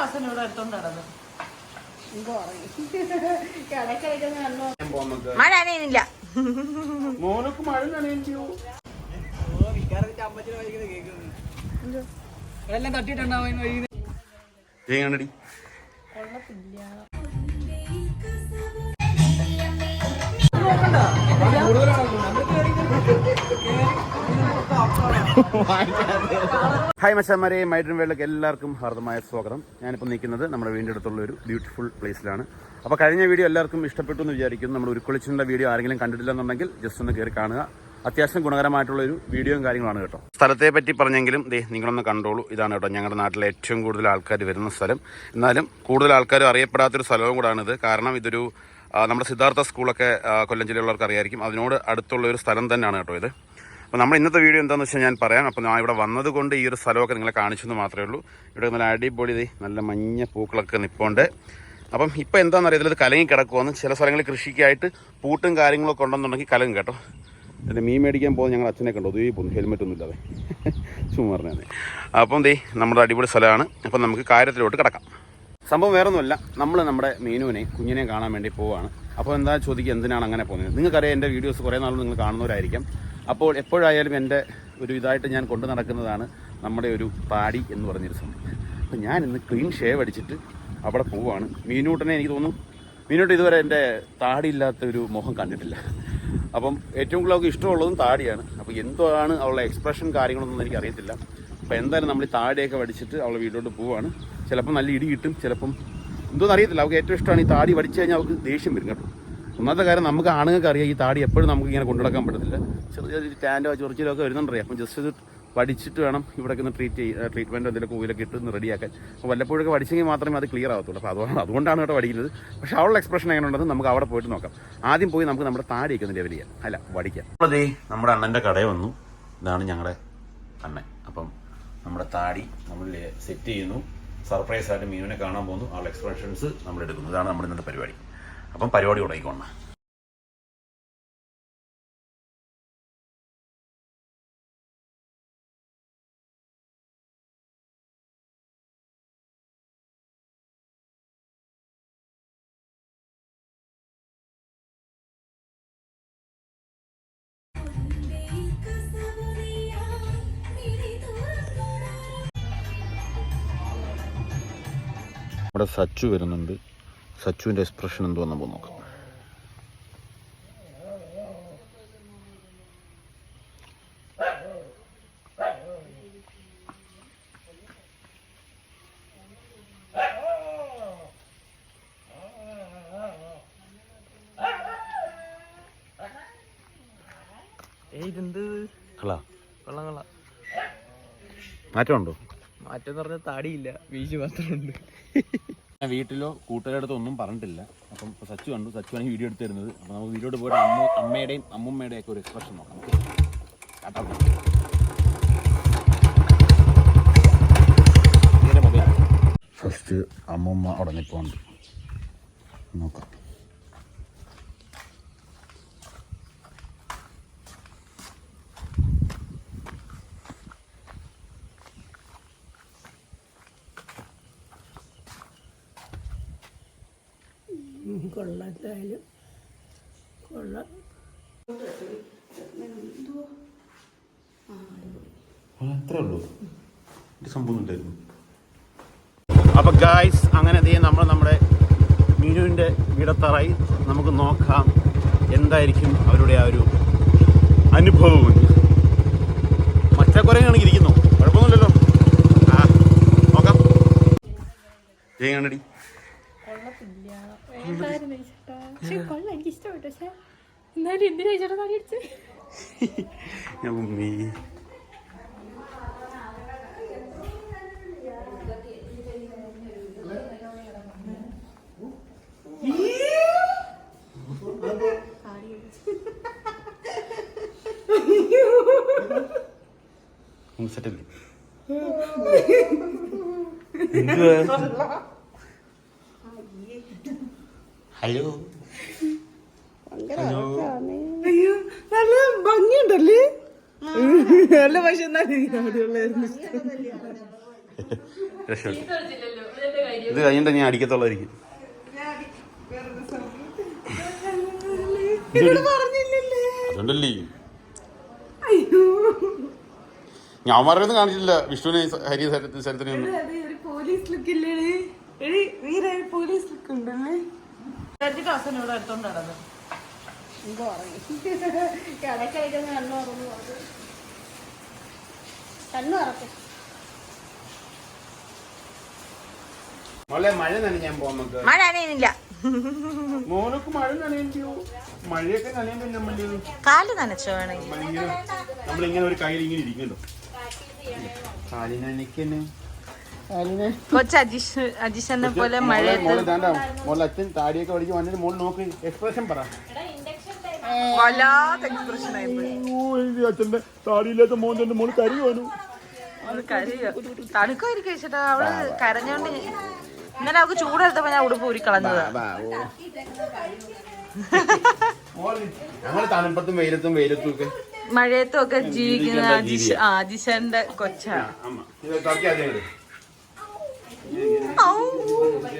ദിവസം ഇവിടെ എടുത്തോണ്ട് നടന്നു. മഴ അനയുന്നില്ല മോനൊക്കെ മഴ നനയോ എല്ലാം തട്ടിയിട്ടുണ്ടാവും ഹായ് മച്ചാമാരെ മൈഡ്രൻ വേളിലേക്ക് എല്ലാവർക്കും ഹാർദമായ സ്വാഗതം. ഞാനിപ്പോൾ നിൽക്കുന്നത് നമ്മുടെ വീടിന്റെ അടുത്തുള്ള ഒരു ബ്യൂട്ടിഫുൾ പ്ലേസിലാണ് അപ്പോൾ കഴിഞ്ഞ വീഡിയോ എല്ലാവർക്കും ഇഷ്ടപ്പെട്ടു എന്ന് വിചാരിക്കുന്നു. നമ്മൾ ഉരുക്കൊളിച്ചിന്റെ വീഡിയോ ആരെങ്കിലും കണ്ടിട്ടില്ലെന്നുണ്ടെങ്കിൽ ജസ്റ്റ് ഒന്ന് കയറി കാണുക. അത്യാവശ്യം ഗുണകരമായിട്ടുള്ള ഒരു വീഡിയോയും കാര്യങ്ങളാണ് കേട്ടോ. സ്ഥലത്തെ പറ്റി പറഞ്ഞെങ്കിലും ദേ നിങ്ങളൊന്ന് കണ്ടോളൂ. ഇതാണ് കേട്ടോ ഞങ്ങളുടെ നാട്ടിലെ ഏറ്റവും കൂടുതൽ ആൾക്കാർ വരുന്ന സ്ഥലം. എന്നാലും കൂടുതൽ ആൾക്കാർ അറിയപ്പെടാത്തൊരു സ്ഥലവും കൂടാണിത് കാരണം ഇതൊരു നമ്മുടെ സിദ്ധാർത്ഥ സ്കൂളൊക്കെ കൊല്ലം ജില്ലയിലുള്ളവർക്ക് അറിയായിരിക്കും. അതിനോട് അടുത്തുള്ള ഒരു സ്ഥലം തന്നെയാണ് കേട്ടോ ഇത്. അപ്പോൾ നമ്മുടെ ഇന്നത്തെ വീഡിയോ എന്താണെന്ന് വെച്ചാൽ ഞാൻ പറയാം. അപ്പോൾ ഞാൻ ഇവിടെ വന്നതുകൊണ്ട് ഈ ഒരു സ്ഥലമൊക്കെ നിങ്ങളെ കാണിച്ചെന്ന് മാത്രമേ ഉള്ളൂ. ഇവിടെ നല്ല അടിപൊളി നല്ല മഞ്ഞ പൂക്കളൊക്കെ നിൽപ്പുണ്ട് അപ്പം ഇപ്പം എന്താണെന്ന് അറിയത്തില്ല. ഇത് കലങ്ങി കിടക്കുമെന്ന് ചില സ്ഥലങ്ങളിൽ കൃഷിക്കായിട്ട് പൂട്ടും കാര്യങ്ങളൊക്കെ ഉണ്ടെന്നുണ്ടെങ്കിൽ കലങ്ങും കേട്ടോ. എന്റെ മീൻ മേടിക്കാൻ പോകുന്ന ഞങ്ങൾ അച്ഛനെ കണ്ടു? ഒതുങ്ങി പോകുന്നു ഹെൽമെറ്റ് ഒന്നും ഇല്ലാതെ. ചുമ്മാ പറഞ്ഞേ അപ്പം ദേ നമ്മുടെ അടിപൊളി സ്ഥലമാണ്. അപ്പം നമുക്ക് കാര്യത്തിലോട്ട് കിടക്കാം. സംഭവം വേറൊന്നുമല്ല. നമ്മൾ നമ്മുടെ മീനുവിനെ കുഞ്ഞിനെ കാണാൻ വേണ്ടി പോവാണ്. അപ്പോൾ എന്താ ചോദിക്കുക? എന്തിനാണ് അങ്ങനെ പോകുന്നത്? നിങ്ങൾക്കറിയാം എന്റെ വീഡിയോസ് കുറേ നാളും നിങ്ങൾ കാണുന്നവരായിരിക്കാം. അപ്പോൾ എപ്പോഴായാലും എന്റെ ഒരു ഇതായിട്ട് ഞാൻ കൊണ്ടു നടക്കുന്നതാണ് നമ്മുടെ ഒരു പാടി എന്ന് പറഞ്ഞൊരു സംഭവം. അപ്പം ഞാൻ ഇന്ന് ക്ലീൻ ഷേവ് അടിച്ചിട്ട് അവിടെ പോവാണ് മീനൂട്ടനെ എനിക്ക് തോന്നുന്നു മീനൂട്ടൻ ഇതുവരെ എന്റെ താടിയില്ലാത്ത ഒരു മുഖം കണ്ടിട്ടില്ല. അപ്പം ഏറ്റവും കൂടുതൽ അവൾക്ക് ഇഷ്ടമുള്ളതും താടിയാണ്. അപ്പോൾ എന്താണ് അവളുടെ എക്സ്പ്രഷൻ കാര്യങ്ങളൊന്നും എനിക്ക് അറിയത്തില്ല. അപ്പോൾ എന്തായാലും നമ്മൾ ഈ താടിയൊക്കെ വടിച്ചിട്ട് അവളെ വീട്ടിലോട്ട് പോവാണ് ചിലപ്പോൾ നല്ല ഇടി കിട്ടും ചിലപ്പം എന്തോന്ന് അറിയത്തില്ല. അവൾക്ക് ഏറ്റവും ഇഷ്ടമാണ് ഈ താടി വടിച്ചു കഴിഞ്ഞാൽ അവൾക്ക് ദേഷ്യം വരും കേട്ടോ. ഒന്നാമത്തെ കാര്യം നമുക്ക് ആണുങ്ങൾക്ക് അറിയാം ഈ താടി എപ്പോഴും നമുക്ക് ഇങ്ങനെ കൊണ്ടുനടക്കാൻ പറ്റത്തില്ല. ചെറിയ ചെറിയ ടാൻഡോ ചൊറിച്ചിലോ ഒക്കെ വരുന്നുണ്ടറിയാം അപ്പം ജസ്റ്റ് ഇത് പഠിച്ചിട്ട് വേണം ഇവിടേക്ക് ഒന്ന് ട്രീറ്റ് ചെയ്യുക ട്രീറ്റ്മെന്റ് എന്തെങ്കിലും കൂവിലൊക്കെ ഇട്ട് ഒന്ന് റെഡിയാക്കാൻ അപ്പോൾ വല്ലപ്പോഴൊക്കെ പഠിച്ചെങ്കിൽ മാത്രമേ അത് ക്ലിയർ ആവത്തുള്ളൂ. അപ്പോൾ അതുകൊണ്ട് അതുകൊണ്ടാണ് കേട്ടോ വടിക്കുന്നത് പക്ഷേ അവളുടെ എക്സ്പ്രഷൻ എങ്ങനെ ഉണ്ടെന്ന് നമുക്ക് അവിടെ പോയിട്ട് നോക്കാം. ആദ്യം പോയി നമുക്ക് നമ്മുടെ താടിയൊക്കെ ഒന്ന് ലെവൽ ചെയ്യാം. അല്ല വടിക്കാം. നമ്മളതേ നമ്മുടെ അണ്ണന്റെ കടയിൽ വന്നു. ഇതാണ് ഞങ്ങളുടെ അണ്ണൻ. അപ്പം നമ്മുടെ താടി നമ്മൾ സെറ്റ് ചെയ്യുന്നു. സർപ്രൈസ് ആയിട്ട് മീനുവിനെ കാണാൻ പോകുന്നു. ആളുടെ എക്സ്പ്രഷൻസ് നമ്മൾ എടുക്കുന്നു. ഇതാണ് നമ്മുടെ ഇന്നത്തെ പരിപാടി. അപ്പം പരിപാടി തുടങ്ങിക്കോണം സച്ചു വരുന്നുണ്ട്. സച്ചുവിന്റെ എക്സ്പ്രഷൻ എന്തോ നമുക്ക് നോക്കാം മാറ്റമുണ്ടോ? മാറ്റം പറഞ്ഞ താടിയില്ല. വീശ് മാത്രമുണ്ട്. ഞാൻ വീട്ടിലോ കൂട്ടുകാരുടെ അടുത്തോ ഒന്നും പറഞ്ഞിട്ടില്ല. അപ്പം ഇപ്പൊ സച്ചു കണ്ടു. സച്ചുവാണ് വീഡിയോ എടുത്ത് തരുന്നത് അപ്പം നമുക്ക് വീഡിയോ പോയിട്ട് അമ്മ അമ്മയുടെയും അമ്മുമ്മയുടെയും ഒക്കെ ഒരു എക്സ്പ്രഷൻ നോക്കാം. ഓക്കെ? ഫസ്റ്റ് അമ്മുമ്മ ഉടനെ പോകണ്ട് നോക്കാം. കൊള്ളാത്തായാലും കൊള്ളാം. അത്രേ ഉള്ളൂ. ഒരു സംഭവം ഉണ്ടായിരുന്നു. അപ്പൊ ഗായ്സ് അങ്ങനെ ദേ നമ്മൾ നമ്മുടെ മീനുവിന്റെ വിടത്തറായി. നമുക്ക് നോക്കാം എന്തായിരിക്കും അവരുടെ ആ ഒരു അനുഭവം. മച്ചക്കുരങ്ങാണെങ്കിൽ ഇരിക്കുന്നു കുഴപ്പമൊന്നുമില്ലല്ലോ. ആ നോക്കാം. ചെയ്യണടി കൊള്ളത്തില്ല വേണ്ടായിരുന്നു ചേട്ടാ പക്ഷെ കൊള്ളാം എനിക്ക് ഇഷ്ടപ്പെട്ടു പക്ഷെ എന്നാലും എന്തിനാ ചേട്ടാ താടി അടിച്ചത് ഉമ്മി സെറ്റല്ലേ ഹലോ അയ്യോ നല്ല ഭംഗിയുണ്ടല്ലേ? നല്ല പക്ഷെ ഇത് കഴിഞ്ഞിട്ട് ഞാൻ അടിക്കത്തുള്ളായിരിക്കും പറഞ്ഞില്ലല്ലേ? അതുകൊണ്ടല്ലേ? അയ്യോ. ഞാൻ പറയുന്നത് കാണിച്ചില്ല വിഷ്ണുവിനെ ഹരി ഒരു പോലീസ് ലുക്ക് ഇല്ലേ? എടി വീര പോലീസ് ലുക്ക് ഉണ്ടല്ലേ? എന്നിട്ട് അവസാനം ഇവിടെ എടുത്തോണ്ട് നടന്നു എന്തോ ഇടയ്ക്കിടയ്ക്ക് കണ്ണു തുറന്നു കണ്ണു തുറക്കും. മോളെ മഴ നനയാൻ പോവാൻ നമുക്ക്. മഴ നനയുന്നില്ല. മോനൊക്കെ മഴ നനയോ മഴയൊക്കെ നനയുമ്പോൾ നമ്മൾ കാൽ നനച്ചോ വേണമെങ്കിൽ? നമ്മളിങ്ങനെ ഒരു കയ്യിൽ ഇങ്ങനെ ഇരിക്കണ്ടോ കാലിനനിക്കന്നെ കാലിനെ കൊച്ചു അജിഷ് അജിഷനെ പോലെ മഴയത്ത് അച്ഛൻ താടിയൊക്കെ വന്നിട്ട് മോൾ നോക്ക് എക്സ്പ്രഷൻ പറ. വല്ലാത്ത എക്സ്പ്രഷൻ അച്ഛന്റെ താടിയില്ലാത്ത മോൻ തന്നെ മോൾ കരുവാനു അവൾ കരയുക തണുക്കായിരിക്കും ചേട്ടാ. അവൾ കരഞ്ഞോണ്ട് ഇന്നലെ അവക്ക് ചൂടെടുത്തപ്പോ ഞാൻ ഉടുപ്പ് ഊരി കളഞ്ഞതാ. ഞങ്ങൾ തണുപ്പത്തും വെയിലത്തും വെയിലത്തും ഒക്കെ മഴയത്തും ഒക്കെ ജീവിക്കുന്ന അജിഷ്. ആ അജിഷന്റെ കൊച്ചാണ് അമ്മ ഇത് ടർക്കി ആദ്യം ഇട്. ഔ, ആ, ഓക്കേ, ഓക്കേ. ഔ.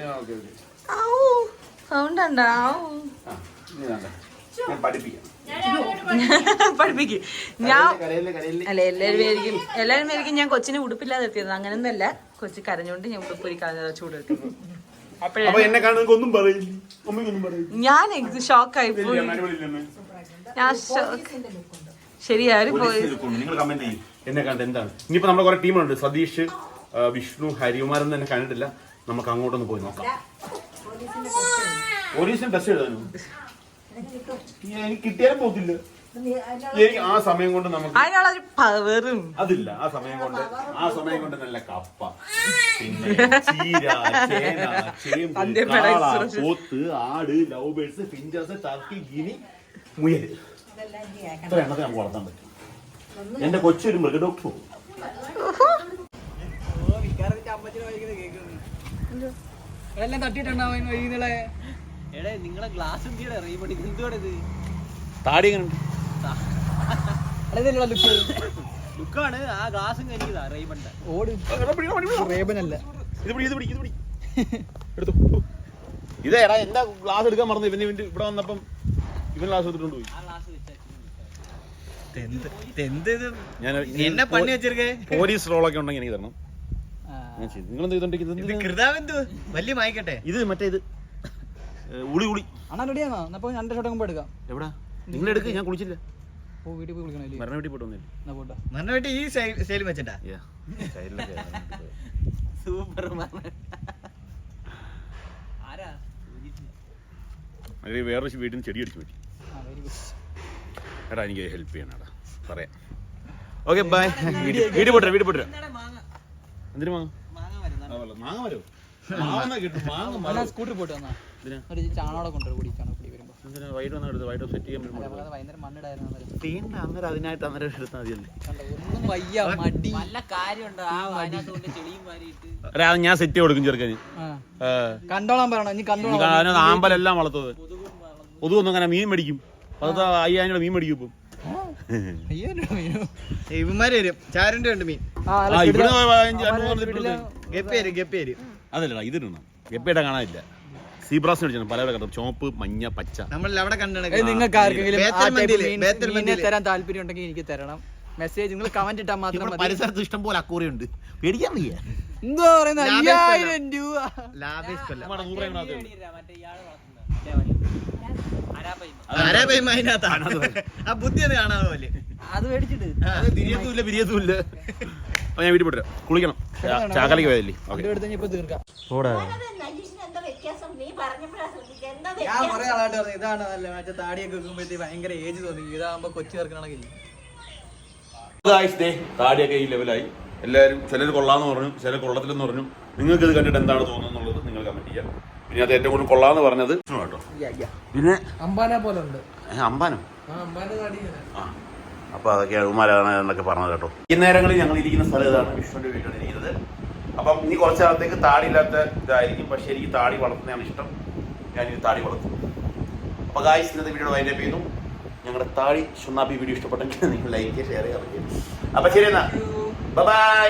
സൗണ്ട് പഠിപ്പിക്കാം. ഞാൻ അല്ല എല്ലാരും വിചാരിക്കും എല്ലാരും വിചാരിക്കും ഞാൻ കൊച്ചിനെ ഉടുപ്പില്ലാതെ എത്തിയത്. അങ്ങനൊന്നല്ല കൊച്ചി കരഞ്ഞോണ്ട് ഞാൻ ഉടുപ്പൊരു അമ്മയൊന്നും പറയില്ല? ഞാൻ ഷോക്കായി പോയി. ഞാൻ ഷോക്ക് ശരിയാര് പോയി. നിങ്ങൾ കമന്റ് ചെയ്യും. എന്നെ കണ്ട് എന്താണ്? ഇനിയിപ്പോ നമ്മുടെ കുറെ ടീമുണ്ട് സതീഷ് വിഷ്ണു ഹരികുമാരൊന്നും എന്നെ കണ്ടിട്ടില്ല. നമുക്ക് അങ്ങോട്ടൊന്ന് പോയി നോക്കാം. പോലീസിന് ടെസ്റ്റ് എഴുതാനും എനിക്ക് കിട്ടിയാലും പോകത്തില്ല. ആ സമയം കൊണ്ട് നമുക്ക് അതിനുള്ളൊരു പവറും അതില്ല. ആ സമയം കൊണ്ട് ആ സമയം കൊണ്ട് നല്ല കപ്പ. പിന്നെ ചീര ചേന ചേമ്പ് കാള. പോത്ത് ആട് love birds finches turkey guinea മുയൽ. ഇത്ര എണ്ണത്തെ നമുക്ക് വളർത്താൻ പറ്റും. എന്റെ കൊച്ചൊരു മൃഗഡോക്ടർ പോകും എല്ലാം എടേ നിങ്ങളെ ഗ്ലാസ് എന്തിയുടെ റീബണി എന്തുവാണ് ഇത്? താടി എങ്ങനെ അതല്ല ലുക്ക് ലുക്കാണ് ആ ഗ്ലാസും കരിയതാ റീബണ്ട ഓട്. റേബനല്ല. ഇത് പിടി ഇത് പിടി ഇത് പിടി. എടുത്തു. ഇതേ എടാ എന്താ ഗ്ലാസ് എടുക്കാൻ മറന്നു? ഇവന് ഇവന്റെ ഇവിടെ വന്നപ്പം ഇവൻ ഗ്ലാസ് എടുത്തിട്ടുണ്ട് പോയി. ആ ഗ്ലാസ് എന്ത് ഇത്? ഞാൻ എന്നെ പണി വെച്ചിരിക്കേ? പോലീസ് റോളൊക്കെ ഉണ്ടെങ്കിൽ എനിക്ക് തരണം. ഞാൻ ചെയ്തു. നിങ്ങളെന്താ ചെയ്തോണ്ടിരിക്കുന്നത്? കൃതാവെന്ത്? വലിയ മായിക്കട്ടെ. ഇത് മറ്റേ ഇത്. ഉളി ഉളി. അണ്ണാ റെഡിയാണോ എന്നപ്പോ രണ്ട് ഷോട്ട് മുമ്പ് എടുക്കാം. എവിടാ? നിങ്ങൾ എടുക്ക് ഞാൻ കുളിച്ചില്ല. ഓ വീട്ടിൽ പോയി വിളിക്കണല്ലേ മരണ വീട്ടിൽ പോയിട്ട് വന്നില്ല. എന്നാ പോട്ടെ. മരണ വീട്ടിൽ ഈ സ്റ്റൈൽ വെച്ചിട്ടാ? Yeah. ചൈൽഡിലൊക്കെ ആയിരുന്നു. സൂപ്പർ ആരാ? അത് വേറൊരു വീട്ടിൽ ചെടി അടിച്ചു പറ്റി എടാ എനിക്ക് ഹെൽപ്പ് ചെയ്യണം എടാ പറയാം. ഓക്കെ ബൈ വീട് വീട് വീട്ടിൽ പോട്ടെ മാങ്ങ? എന്തിനു മാങ്ങ? മാങ്ങ കിട്ടും സ്കൂട്ടർ പോയിട്ട് വന്നാ. എന്തിനാ? ഒരു ചാണോടെ കൊണ്ടുവരും കൂടി ചാണകപ്പൊടി വരുമ്പോ. എന്തിനാ? വൈകിട്ട് വന്നാൽ വൈകിട്ട് സെറ്റ് ചെയ്യാൻ അല്ല, പറ്റും നമുക്കത് വൈകുന്നേരം മണ്ണിടായിരുന്നു തീണ്ട അന്നേരം അതിനായിട്ട് അന്നേരം എടുത്താൽ മതിയല്ലേ? ഒന്നും വയ്യ മടി. കാര്യമുണ്ടോ? ആ ചെളിയും വാരിയിട്ട്. ഞാൻ സെറ്റ് കൊടുക്കും ചെറുക്കന് കണ്ടോളാൻ പറയണോ ഇനി കണ്ടോളാം ആമ്പലെല്ലാം വളർത്തത് ഒതുകൊന്നും അങ്ങനെ മീൻ മേടിക്കും. പത്ത് അയ്യായിരം രൂപ മീൻ മേടിക്കും ഇപ്പം. ഇവന്മാര് വരും. ചാരന്റെ ഉണ്ട് മീൻ. ആ, ഇവിടെ ഗപ്പേര് ഗപ്പേര് അതല്ലടാ ഇതിടണം എപ്പയുടെ കാണാനില്ല. ചോപ്പ് മഞ്ഞ പച്ച. നമ്മൾ അവിടെ കണ്ടു നിങ്ങൾക്ക് ആർക്കെങ്കിലും തരാൻ താല്പര്യം ഉണ്ടെങ്കിൽ എനിക്ക് തരണം. മെസ്സേജ് നിങ്ങൾ കമന്റ് ഇട്ടാൽ മാത്രം പരിസരത്ത് ഇഷ്ടം പോലെ അക്കൂറി ഉണ്ട്. പേടിക്കാൻ വയ്യ. എന്തോ പറയുന്ന അയ്യായിരം രൂപ. അത് മേടിച്ചിട്ട്. തിരിയത്തുമില്ല പിരിയത്തുമില്ല. അപ്പൊ ഞാൻ വീട്ടിൽ പോട്ടെ കുളിക്കണം. ചാക്കലേക്ക് പോയതല്ലേ? ഓക്കെ. ഞാൻ കുറെ ആളായിട്ട് പറഞ്ഞു ഇതാണ് നല്ല മറ്റേ താടിയൊക്കെ വെക്കുമ്പോഴത്തേക്ക് ഭയങ്കര ഏജ് തോന്നി ഇതാകുമ്പോ കൊച്ചു ചേർക്കണമെങ്കിൽ ഗായ്സ് ദേ താടിയൊക്കെ ഈ ലെവലായി എല്ലാവരും ചിലർ കൊള്ളാന്ന് പറഞ്ഞു ചിലർ കൊള്ളത്തില്ലെന്ന് പറഞ്ഞു. നിങ്ങൾക്ക് ഇത് കണ്ടിട്ട് എന്താണ് തോന്നുന്നുള്ളത് എന്നുള്ളത് നിങ്ങൾ കമന്റ് ചെയ്യാം. പിന്നെ അത് ഏറ്റവും കൂടുതൽ കൊള്ളാന്ന് പറഞ്ഞത് വിഷ്ണു കേട്ടോ പിന്നെ അമ്പാനെ പോലെ ഉണ്ട്. ഏ, അമ്പാനോ ആ അമ്പാന്റെ താടി ആ. അപ്പൊ അതൊക്കെ ഉമാരാണ് എന്നൊക്കെ പറഞ്ഞത് കേട്ടോ. ഈ നേരങ്ങളിൽ ഞങ്ങൾ ഇരിക്കുന്ന സ്ഥലം ഇതാണ്. വിഷ്ണുവിന്റെ വീട്ടിലാണ് ഇരിക്കുന്നത്. അപ്പം ഇനി കുറച്ച് കാലത്തേക്ക് താടിയില്ലാത്ത ഇതായിരിക്കും. പക്ഷേ എനിക്ക് താടി വളർത്തുന്നതാണ് ഇഷ്ടം. ഞാൻ ഈ താടി വളർത്തും. അപ്പോൾ ഗായ്സ് ഇന്നത്തെ വീഡിയോ വൈൻഡപ്പ് ചെയ്യുന്നു ഞങ്ങളുടെ താടി ഷുണ്ണാപ്പി വീഡിയോ ഇഷ്ടപ്പെട്ടെങ്കിൽ നിങ്ങൾ ലൈക്ക് ഷെയർ ചെയ്യുക. അപ്പൊ ശരി എന്നാ. ബൈ